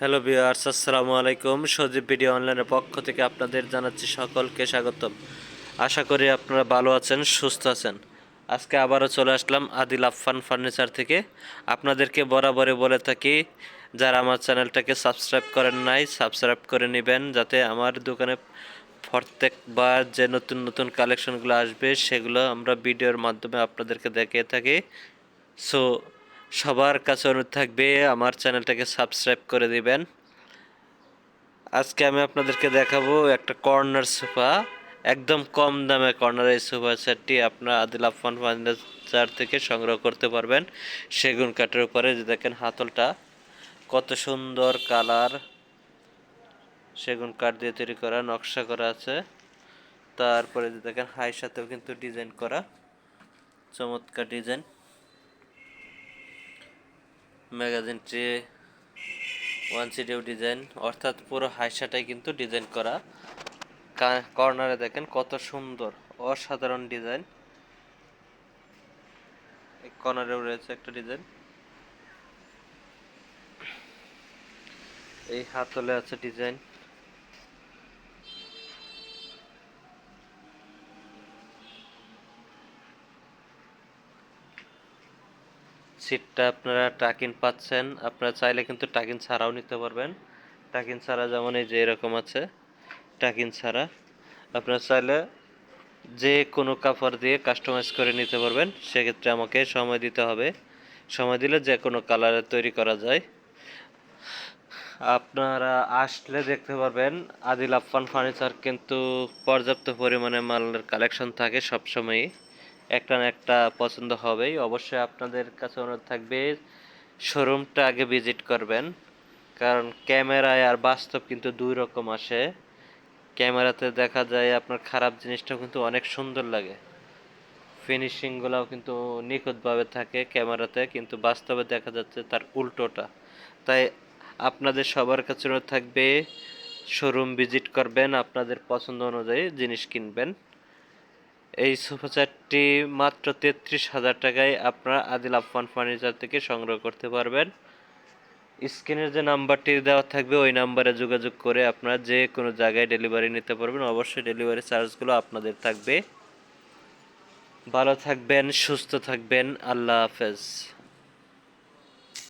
Hello viewers আসসালামু আলাইকুম। সজীব video অনলাইনের পক্ষ থেকে আপনাদের জানাচ্ছি সকলকে স্বাগতম। আশা করি আপনারা ভালো আছেন, সুস্থ আছেন। আজকে আবারও চলে আসলাম আদিল আফফান ফার্নিচার থেকে। আপনাদেরকে বরাবরে বলে থাকি, যারা আমার চ্যানেলটাকে সাবস্ক্রাইব করেন নাই, সাবস্ক্রাইব করে নেবেন যাতে আমার দোকানে প্রত্যেকবার যে নতুন নতুন কালেকশনগুলো আসবে, সেগুলো আমরা ভিডিওর মাধ্যমে আপনাদেরকে দেখিয়ে থাকি। সো সবার কাছে অনুরোধ থাকবে, আমার চ্যানেলটাকে সাবস্ক্রাইব করে দিবেন। আজকে আমি আপনাদেরকে দেখাবো একটা কর্নার সোফা, একদম কম দামে কর্নার এই সোফা সেটটি আপনার আদিল আফান ফার্নিচার থেকে সংগ্রহ করতে পারবেন সেগুন কাঠের উপরে। যে দেখেন হাতলটা, কত সুন্দর কালার সেগুন কাঠ দিয়ে তৈরি করা, নকশা করা আছে। তারপরে যে দেখেন হাই সাথেও কিন্তু ডিজাইন করা, চমৎকার ডিজাইন। ম্যাগাজিন ট্রে ওয়ান সিডিও ডিজাইন, অর্থাৎ পুরো হাইসাটাই কিন্তু ডিজাইন করা। কর্নারে দেখেন কত সুন্দর, অসাধারণ ডিজাইন। কর্নারেও রয়েছে একটা ডিজাইন। এই হাতলে আছে ডিজাইন। সিটটা আপনারা টাকিন পাচ্ছেন। আপনারা চাইলে কিন্তু টাকিন ছাড়াও নিতে পারবেন। টাকিন ছাড়া যেমন এই যে এরকম আছে টাকিন ছাড়া। আপনারা চাইলে যে কোনো কাপড় দিয়ে কাস্টমাইজ করে নিতে পারবেন। সেক্ষেত্রে আমাকে সময় দিতে হবে। সময় দিলে যে কোনো কালারে তৈরি করা যায়। আপনারা আসলে দেখতে পারবেন, আদিল আফফান ফার্নিচার কিন্তু পর্যাপ্ত পরিমাণে মালের কালেকশন থাকে সবসময়ই। একটা না একটা পছন্দ হবেই। অবশ্যই আপনাদের কাছে অনুরোধ থাকবে শোরুমটা আগে ভিজিট করবেন। কারণ ক্যামেরায় আর বাস্তব কিন্তু দুই রকম আসে। ক্যামেরাতে দেখা যায় আপনার খারাপ জিনিসটাও কিন্তু অনেক সুন্দর লাগে। ফিনিশিংগুলোও কিন্তু নিখুঁতভাবে থাকে ক্যামেরাতে, কিন্তু বাস্তবে দেখা যাচ্ছে তার উল্টোটা। তাই আপনাদের সবার কাছে থাকবে শোরুম ভিজিট করবেন, আপনাদের পছন্দ অনুযায়ী জিনিস কিনবেন। এই সোফা সেটটি মাত্র তেত্রিশ হাজার টাকায় আপনারা আদিল আফমান ফার্নিচার থেকে সংগ্রহ করতে পারবেন। স্ক্রিনের যে নাম্বারটি দেওয়া থাকবে, ওই নাম্বারে যোগাযোগ করে আপনারা যে কোনো জায়গায় ডেলিভারি নিতে পারবেন। অবশ্যই ডেলিভারি চার্জগুলো আপনাদের থাকবে। ভালো থাকবেন, সুস্থ থাকবেন। আল্লাহ হাফেজ।